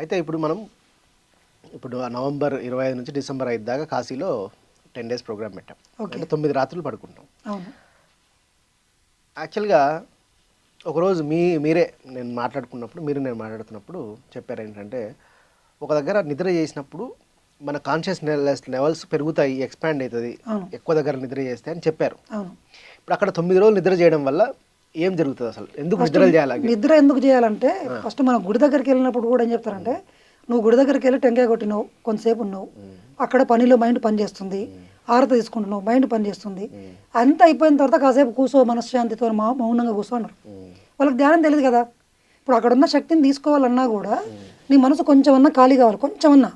అయితే ఇప్పుడు మనం ఇప్పుడు నవంబర్ ఇరవై ఐదు నుంచి డిసెంబర్ ఐదు దాకా కాశీలో టెన్ డేస్ ప్రోగ్రామ్ పెట్టాం. అంటే తొమ్మిది రాత్రులు పడుకుంటాం. యాక్చువల్గా ఒకరోజు మీ మీరే నేను మాట్లాడుకున్నప్పుడు మీరు నేను మాట్లాడుతున్నప్పుడు చెప్పారు ఏంటంటే ఒక దగ్గర నిద్ర చేసినప్పుడు మన కాన్షియస్ లెవెల్స్ పెరుగుతాయి ఎక్స్పాండ్ అవుతుంది. ఎక్కువ దగ్గర నిద్ర చేస్తే అని చెప్పారు. ఇప్పుడు అక్కడ తొమ్మిది రోజులు నిద్ర చేయడం వల్ల ఏం జరుగుతుంది అసలు? ఎందుకు నిద్రలు చేయాలి నిద్ర ఎందుకు చేయాలంటే ఫస్ట్ మనం గుడి దగ్గరికి వెళ్ళినప్పుడు కూడా ఏం చెప్తారంటే నువ్వు గుడి దగ్గరికి వెళ్ళి టెంకాయ కొట్టినావు కొంతసేపు ఉన్నావు. అక్కడ పనిలో మైండ్ పనిచేస్తుంది ఆరత తీసుకుంటున్నావు మైండ్ పనిచేస్తుంది అంత అయిపోయిన తర్వాత కాసేపు కూసో మనశ్శాంతితో మా మౌనంగా కూసో అన్నారు. వాళ్ళకి ధ్యానం తెలియదు కదా. ఇప్పుడు అక్కడ ఉన్న శక్తిని తీసుకోవాలన్నా కూడా నీ మనసు కొంచెం అన్నా ఖాళీ కావాలి కొంచెం అన్నా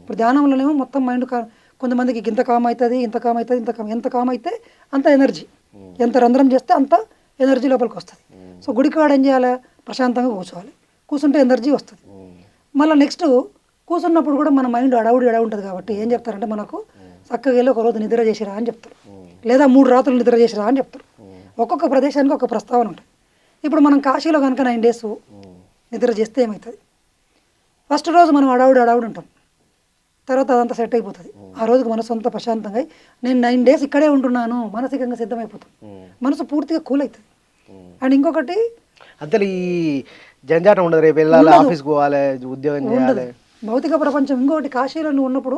ఇప్పుడు ధ్యానంలోనేమో మొత్తం మైండ్ కా కొంతమందికి ఇంత కామ్ అవుతుంది ఇంత కామ్ అవుతుంది ఇంత కామ్ ఎంత కామ్ అయితే అంత ఎనర్జీ. ఎంత రంధ్రం చేస్తే అంత ఎనర్జీ లోపలికి వస్తుంది. సో గుడి కాడ ఏం చేయాలి? ప్రశాంతంగా కూర్చోవాలి. కూర్చుంటే ఎనర్జీ వస్తుంది. మళ్ళీ నెక్స్ట్ కూర్చున్నప్పుడు కూడా మన మైండ్ అడవుడి అడవి ఉంటుంది కాబట్టి ఏం చెప్తారంటే మనకు చక్కగా వెళ్ళి ఒక రోజు నిద్ర చేసిరా అని చెప్తారు. లేదా మూడు రాత్రులు నిద్ర చేసిరా అని చెప్తారు. ఒక్కొక్క ప్రదేశానికి ఒక ప్రస్తావన ఉంటుంది. ఇప్పుడు మనం కాశీలో కనుక నైన్ డేస్ నిద్ర చేస్తే ఏమవుతుంది ఫస్ట్ రోజు మనం అడవుడు అడవుడు ఉంటాం. తర్వాత అదంతా సెట్ అయిపోతుంది. ఆ రోజుకి మనసు అంతా ప్రశాంతంగా నేను నైన్ డేస్ ఇక్కడే ఉంటున్నాను. మానసికంగా సిద్ధమైపోతాం. మనసు పూర్తిగా కూల్ అవుతుంది. అండ్ ఇంకొకటి అంతే ఈ జంజాటం ఉండదు రేపు వెళ్ళాలి ఆఫీస్కి పోవాలి ఉద్యోగం చేయాలి. భౌతిక ప్రపంచం ఇంకొకటి కాశీలో నువ్వు ఉన్నప్పుడు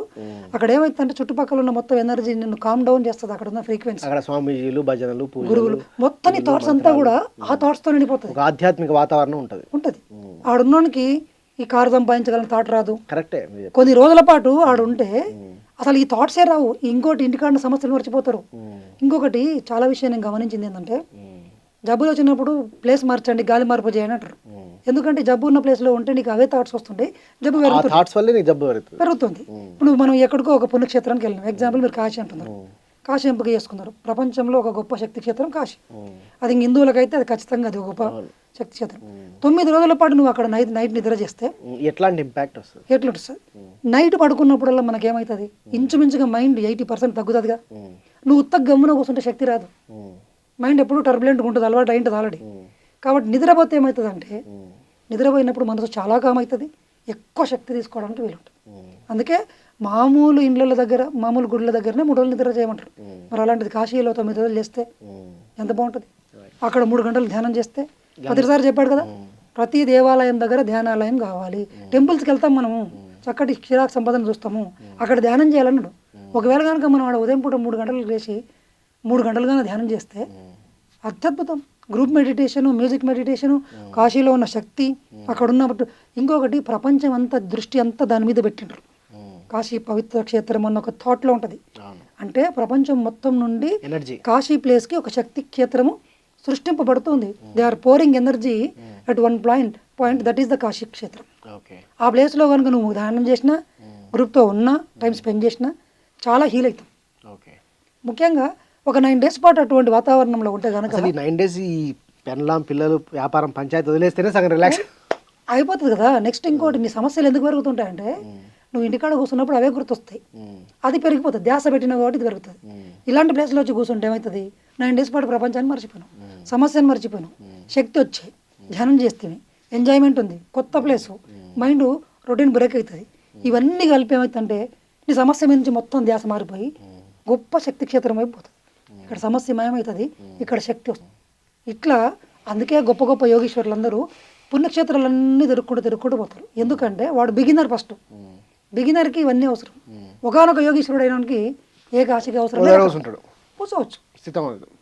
అక్కడ ఏమైతుందంటే చుట్టుపక్కల ఉన్న మొత్తం ఎనర్జీ నిన్ను కామ్ డౌన్ చేస్తుంది అక్కడ ఉన్న ఫ్రీక్వెన్సీ అక్కడ స్వామీజీలు భజనలు గురువులు మొత్తం నీ థాట్స్ అంతా కూడా ఆ థాట్స్తో నిండిపోతుంది. ఒక ఆధ్యాత్మిక వాతావరణం ఉంటుంది. ఉంటుంది. ఆడున్నోనికి ఈ కారు సంపాదించగలని థాట్ రాదు. కరెక్టే. కొన్ని రోజుల పాటు ఆడు ఉంటే అసలు ఈ థాట్సే రావు. ఇంకోటి ఇంటికాడిన సమస్యలు మర్చిపోతారు. ఇంకొకటి చాలా విషయం నేను గమనించింది ఏంటంటే జబ్బులు వచ్చినప్పుడు ప్లేస్ మార్చండి గాలి మార్పు చేయండి అంటారు. ఎందుకంటే జబ్బు ఉన్న ప్లేస్లో ఉంటే నీకు అవే థాట్స్ వస్తుంటాయి జబ్బు పెరుగుతుంది. జబ్బు పెరుగుతుంది. ఇప్పుడు మనం ఎక్కడికో ఒక పుణ్యక్షేత్రానికి వెళ్ళినాం. ఎగ్జాంపుల్ మీరు కాశీ అంటున్నారు. కాశీ ఎంపిక చేసుకున్నారు. ప్రపంచంలో ఒక గొప్ప శక్తి క్షేత్రం కాశీ. అది హిందువులకైతే అది ఖచ్చితంగా అది గొప్ప శక్తి క్షేత్రం. తొమ్మిది రోజుల పాటు నువ్వు అక్కడ నైట్ నైట్ నిద్ర చేస్తే ఎట్లాంటి ఇంపాక్ట్ వస్తుంది? ఎట్లుంటుంది సార్ నైట్ పడుకున్నప్పుడల్లా మనకేమవుతుంది ఇంచుమించుగా మైండ్ ఎయిటీ పర్సెంట్ తగ్గుతుందిగా. నువ్వు ఉత్తగ గమ్మున కూర్చుంటే శక్తి రాదు. మైండ్ ఎప్పుడు టర్బులెంట్గా ఉంటుంది అలవాటు అయింటుంది ఆల్రెడీ కాబట్టి నిద్రపోతే ఏమవుతుంది అంటే నిద్రపోయినప్పుడు మనసు చాలా కామ్ అవుతుంది ఎక్కువ శక్తి తీసుకోవడానికి వీలుంటుంది. అందుకే మామూలు ఇండ్ల దగ్గర మామూలు గుడ్ల దగ్గరనే మూడు రోజులు నిద్ర చేయమంటారు. మరి అలాంటిది కాశీలో తొమ్మిది రోజులు చేస్తే ఎంత బాగుంటుంది? అక్కడ మూడు గంటలు ధ్యానం చేస్తే ప్రతిసారి చెప్పాడు కదా ప్రతి దేవాలయం దగ్గర ధ్యానాలయం కావాలి. టెంపుల్స్కి వెళ్తాం మనము చక్కటి క్షీరాక్ సంపదను చూస్తాము. అక్కడ ధ్యానం చేయాలన్నాడు. ఒకవేళ కనుక మనం ఆడ ఉదయం పూట మూడు గంటలు లేచి మూడు గంటలుగానే ధ్యానం చేస్తే అత్యద్భుతం గ్రూప్ మెడిటేషన్ మ్యూజిక్ మెడిటేషన్ కాశీలో ఉన్న శక్తి అక్కడ ఉన్నప్పుడు ఇంకొకటి ప్రపంచం అంతా దృష్టి అంతా దాని మీద పెట్టిండ్రు. కాశీ పవిత్ర క్షేత్రం అన్న ఒక థాట్లో ఉంటుంది. అంటే ప్రపంచం మొత్తం నుండి ఎనర్జీ కాశీ ప్లేస్కి ఒక శక్తి క్షేత్రము సృష్టింపబడుతుంది. They are pouring energy at one point point that is the Kashi క్షేత్రం. ఆ ప్లేస్లో కనుక నువ్వు ధ్యానం చేసినా గ్రూప్తో ఉన్నా టైం స్పెండ్ చేసినా చాలా హీల్ అవుతాం. ముఖ్యంగా ఒక నైన్ డేస్ పాటు అటువంటి వాతావరణంలో ఉంటే కనుక అసలు ఈ నైన్ డేస్ ఈ పెన్లాం పిల్లలు వ్యాపారం పంచాయతీ వదిలేస్తేనే సగం రిలాక్స్ అయిపోతుంది కదా. నెక్స్ట్ ఇంకోటి నీ సమస్యలు ఎందుకు పెరుగుతుంటాయంటే నువ్వు ఇంటికాడ కూర్చున్నప్పుడు అవే గుర్తొస్తాయి. అది పెరిగిపోతుంది. ధ్యాస పెట్టిన కాబట్టి ఇది పెరుగుతుంది. ఇలాంటి ప్లేస్లో వచ్చి కూర్చుంటే ఏమవుతుంది నైన్ డేస్ పాటు ప్రపంచాన్ని మర్చిపోయినావు సమస్యను మర్చిపోయినావు శక్తి వచ్చాయి ధ్యానం చేస్తే ఎంజాయ్మెంట్ ఉంది. కొత్త ప్లేసు మైండ్ రొటీన్ బ్రేక్ అవుతుంది. ఇవన్నీ కలిపి ఏమవుతుందంటే నీ సమస్య మీద నుంచి మొత్తం ధ్యాస మారిపోయి గొప్ప శక్తి క్షేత్రం అయిపోతుంది ఇక్కడ సమస్య ఏమవుతుంది ఇక్కడ శక్తి వస్తుంది ఇట్లా అందుకే గొప్ప గొప్ప యోగీశ్వరులందరూ పుణ్యక్షేత్రాలన్నీ తిరుక్కుంటూ తిరుక్కుంటూ పోతారు. ఎందుకంటే వాడు బిగినర్ ఫస్ట్. బిగినర్కి ఇవన్నీ అవసరం. ఒకనొక యోగీశ్వరుడు అయినకి ఏ కాశీకి అవసరం కూర్చోవచ్చు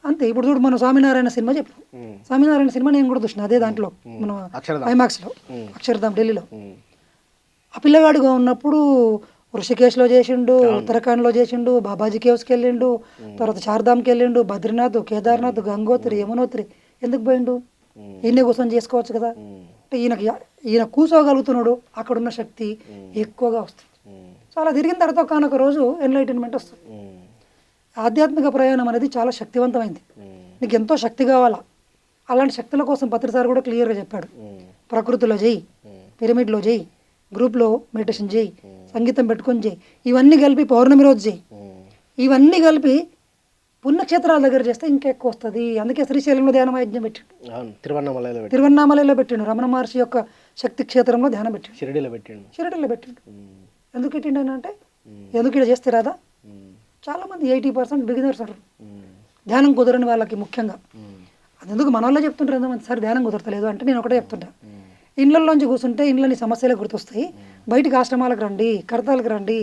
అంతే. ఇప్పుడు చూడు మనం స్వామినారాయణ సినిమా చెప్పాం. స్వామినారాయణ సినిమా నేను కూడా చూసిన అదే దాంట్లో మన. ఐమాక్స్లో అక్షరధామ్ ఢిల్లీలో. ఆ పిల్లగాడిగా ఉన్నప్పుడు ఋషికేశ్లో చేసిండు ఉత్తరాఖండ్లో చేసిండు బాబాజీ కేవ్స్కి వెళ్ళిండు తర్వాత చార్ధామ్కి వెళ్ళిండు బద్రీనాథ్ కేదార్నాథ్ గంగోత్రి యమునోత్రి ఎందుకు పోయిండు? ఈయన కూర్చొని చేసుకోవచ్చు కదా? అంటే ఈయనకి ఈయన కూర్చోగలుగుతున్నాడు అక్కడ ఉన్న శక్తి ఎక్కువగా వస్తుంది. సో అలా తిరిగిన తర్వాత ఒకనొక రోజు ఎన్లైటన్మెంట్ వస్తుంది. ఆధ్యాత్మిక ప్రయాణం అనేది చాలా శక్తివంతమైంది. నీకు ఎంతో శక్తి కావాలా? అలాంటి శక్తుల కోసం పత్రిసారి కూడా క్లియర్గా చెప్పాడు. ప్రకృతిలో చేయి పిరమిడ్లో చేయి గ్రూప్లో మెడిటేషన్ చేయి సంగీతం పెట్టుకొని చేయి ఇవన్నీ కలిపి పౌర్ణమి రోజు చేయి. ఇవన్నీ కలిపి పుణ్యక్షేత్రాల దగ్గర చేస్తే ఇంకా ఎక్కువ వస్తుంది. అందుకే శ్రీశైలంలో ధ్యాన వైద్యం పెట్టిండు తిరువన్నమలలో తిరువన్నామలలో పెట్టిండు. రమణ మహర్షి యొక్క శక్తి క్షేత్రంలో ధ్యానం పెట్టిండు. షిరిడీలో పెట్టిండు. షిరిడీలో పెట్టిండు. ఎందుకు పెట్టిండు అని అంటే ఎందుకు ఇక్కడ చేస్తే రాదా? ఉమ్, చాలామంది ఎయిటీ పర్సెంట్ బిగినర్స్ ఉమ్, ధ్యానం కుదరని వాళ్ళకి ముఖ్యంగా. ఉమ్, అది ఎందుకు మన వాళ్ళే చెప్తుంటారు ఎంతమంది? సార్ ధ్యానం కుదరతలేదు అంటే నేను ఒకటే చెప్తుంటా. ఉమ్, ఇళ్ళల్లోంచి కూర్చుంటే ఇంట్లోని సమస్యలే గుర్తొస్తాయి. బయటికి ఆశ్రమాలకు రండి కడతాలకు రండి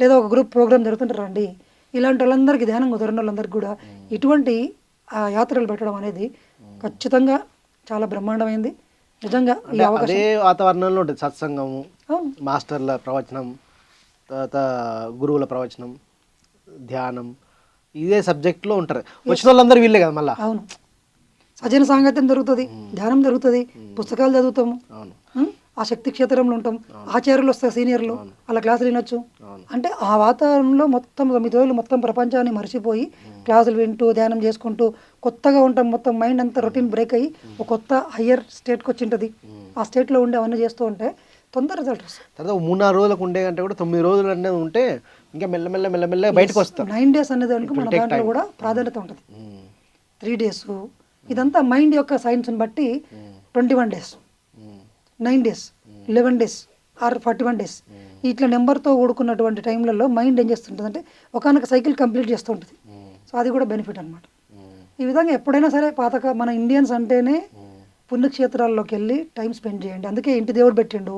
లేదా ఒక గ్రూప్ ప్రోగ్రామ్ జరుగుతుంటే రండి. ఇలాంటి వాళ్ళందరికీ ధ్యానం కుదరని వాళ్ళందరికీ కూడా ఇటువంటి ఆ యాత్రలు పెట్టడం అనేది ఖచ్చితంగా చాలా బ్రహ్మాండమైంది. నిజంగా అదే వాతావరణంలో ఉంటుంది సత్సంగము మాస్టర్ల ప్రవచనం తర్వాత గురువుల ప్రవచనం ధ్యానం. ఇదే సబ్జెక్ట్లో ఉంటారు. వచ్చిన వాళ్ళందరూ వీళ్ళే కదా మళ్ళా? అవును. సజన సాంగత్యం జరుగుతుంది ధ్యానం జరుగుతుంది పుస్తకాలు చదువుతాము? ఆ శక్తి క్షేత్రంలో ఉంటాం. ఆచార్యులు వస్తారు సీనియర్లు. అలా క్లాసులు వినొచ్చు. అంటే ఆ వాతావరణంలో మొత్తం తొమ్మిది రోజులు మొత్తం ప్రపంచాన్ని మర్చిపోయి క్లాసులు వింటూ ధ్యానం చేసుకుంటూ కొత్తగా ఉంటాం. మొత్తం మైండ్ అంతా రొటీన్ బ్రేక్ అయ్యి ఒక కొత్త హయ్యర్ స్టేట్కి వచ్చింటుంది. ఆ స్టేట్లో ఉండి అవన్నీ చేస్తూ ఉంటే తొందర రిజల్ట్ వస్తుంది. తర్వాత మూడు నాలుగు రోజులకు ఉండే కంటే కూడా తొమ్మిది రోజులు అనేది ఉంటే ఇంకా మెల్లమెల్ల మెల్లమెల్ల బయటకు వస్తాం. నైన్ డేస్ అనేది మన దాంట్లో కూడా ప్రాధాన్యత ఉంటుంది. త్రీ డేస్ ఇదంతా మైండ్ యొక్క సైన్స్ని బట్టి twenty one days nine days eleven days or forty one days. ఇట్లా నెంబర్తో కూడుకున్నటువంటి టైంలలో మైండ్ ఏం చేస్తుంటుంది అంటే ఒకనొక సైకిల్ కంప్లీట్ చేస్తూ ఉంటుంది. సో అది కూడా బెనిఫిట్ అనమాట ఈ విధంగా ఎప్పుడైనా సరే పాతక మన ఇండియన్స్ అంటేనే పుణ్యక్షేత్రాల్లోకి వెళ్ళి టైం స్పెండ్ చేయండి. అందుకే ఇంటి దేవుడు పెట్టిండు.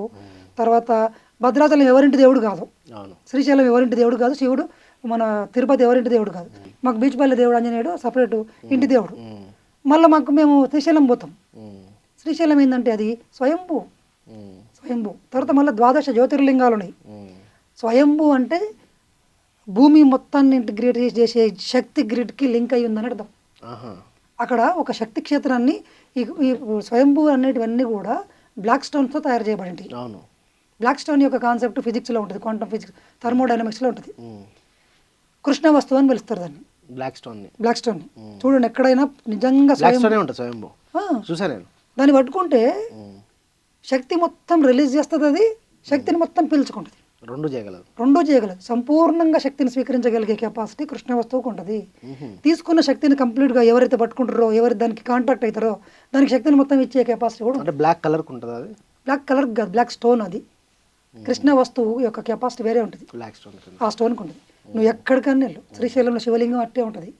తర్వాత భద్రాచలం ఎవరింటి దేవుడు కాదు. శ్రీశైలం ఎవరింటి దేవుడు కాదు. శివుడు మన తిరుపతి ఎవరింటి దేవుడు కాదు. మాకు బీచ్పల్లి దేవుడు ఆంజనేయుడు సపరేట్ ఇంటి దేవుడు. మళ్ళీ మాకు మేము శ్రీశైలం పోతాం. శ్రీశైలం ఏంటంటే అది స్వయంభూ. స్వయంభూ. తర్వాత మళ్ళీ ద్వాదశ జ్యోతిర్లింగాలు ఉన్నాయి. స్వయంభూ అంటే భూమి మొత్తాన్ని ఇంటిగ్రేట్ చేసే శక్తి గ్రిడ్కి లింక్ అయి ఉందని అర్థం. ఆహా. అక్కడ ఒక శక్తి క్షేత్రాన్ని ఈ స్వయంభూ అనేటివన్నీ కూడా బ్లాక్ స్టోన్స్తో తయారు చేయబడింది. అవును. బ్లాక్ స్టోన్ యొక్క కాన్సెప్ట్ ఫిజిక్స్లో ఉంటుంది క్వాంటమ్ ఫిజిక్స్ థర్మోడైనమిక్స్లో ఉంటుంది. కృష్ణ వస్తువు అని పిలుస్తారు దాన్ని. బ్లాక్ స్టోన్ని బ్లాక్ స్టోన్ చూడండి ఎక్కడైనా నిజంగా బ్లాక్ స్టోనే ఉంటుంది స్వయంభూ. చూసా నేను. దాన్ని పట్టుకుంటే ఉమ్, శక్తి మొత్తం రిలీజ్ చేస్తుంది అది శక్తిని మొత్తం పీల్చుకుంటుంది. రెండు చేయగలదు. రెండూ చేయగలదు. సంపూర్ణంగా శక్తిని స్వీకరించగలిగే కెపాసిటీ కృష్ణ వస్తువుకు ఉంటుంది. ఉహు, తీసుకున్న శక్తిని కంప్లీట్గా ఎవరైతే పట్టుకుంటారో ఎవరు దానికి కాంటాక్ట్ అవుతారో దానికి శక్తిని మొత్తం ఇచ్చే కెపాసిటీ కూడా అంటే బ్లాక్ కలర్కి ఉంటుంది అది? బ్లాక్ కలర్ కాదు బ్లాక్ స్టోన్ అది. కృష్ణ వస్తువు యొక్క కెపాసిటీ వేరే ఉంటుంది. బ్లాక్ స్టోన్ ఆ స్టోన్కి ఉంటుంది. నువ్వు ఎక్కడికన్నా వెళ్ళు. శ్రీశైలంలో శివలింగం అట్టే ఉంటుంది.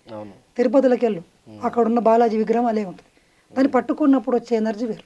తిరుపతిలోకి వెళ్ళు. అక్కడ ఉన్న బాలాజీ విగ్రహం అలే ఉంటుంది. దాన్ని పట్టుకున్నప్పుడు వచ్చే ఎనర్జీ వేరు.